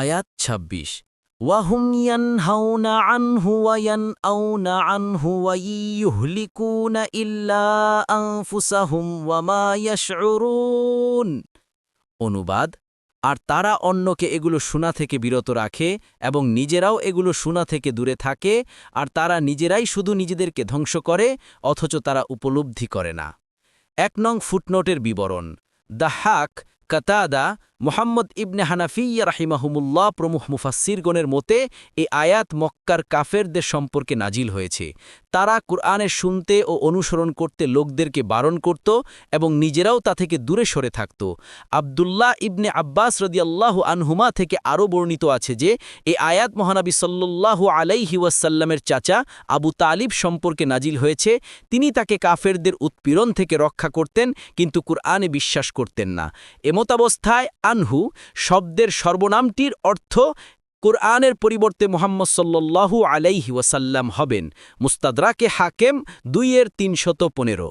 আয়াত ২৬ ওয়াহুম ইয়ানহাউনা আনহু ওয়ায়ানআউনা আনহু ওয়াইয়ুহলিকুনা ইল্লা আনফুসাহুম ওয়ামা ইয়াশউরুন। অনুবাদ, আর তারা অন্যকে এগুলো শোনা থেকে বিরত রাখে এবং নিজেরাও এগুলো শোনা থেকে দূরে থাকে, আর তারা নিজেরাই শুধু নিজেদেরকে ধ্বংস করে, অথচ তারা উপলব্ধি করে না। এক নং ফুটনোটের বিবরণ, দ্য হাক কাতাদা মোহাম্মদ ইবনে হানাফিয়া রাহিমাহুমুল্লাহ প্রমুখ মুফাসিরগণের মতে এই আয়াত মক্কার কাফেরদের সম্পর্কে নাজিল হয়েছে। তারা কুরআনের শুনতে ও অনুসরণ করতে লোকদেরকে বারণ করত এবং নিজেরাও তা থেকে দূরে সরে থাকত। আবদুল্লাহ ইবনে আব্বাস রদিয়াল্লাহ আনহুমা থেকে আরও বর্ণিত আছে যে এই আয়াত মহানবী সাল্লাল্লাহু আলাইহি ওয়াসাল্লামের চাচা আবু তালিব সম্পর্কে নাজিল হয়েছে। তিনি তাকে কাফেরদের উৎপীড়ন থেকে রক্ষা করতেন, কিন্তু কুরআনে বিশ্বাস করতেন না। এমতাবস্থায় আনহু শব্দের সর্বনামটির অর্থ কোরআনের পরিবর্তে মোহাম্মদ সাল্লু আলাইহি ওয়াসাল্লাম হবেন। মুস্তাদরাকে হাকেম দুইয়ের তিনশত পনেরো।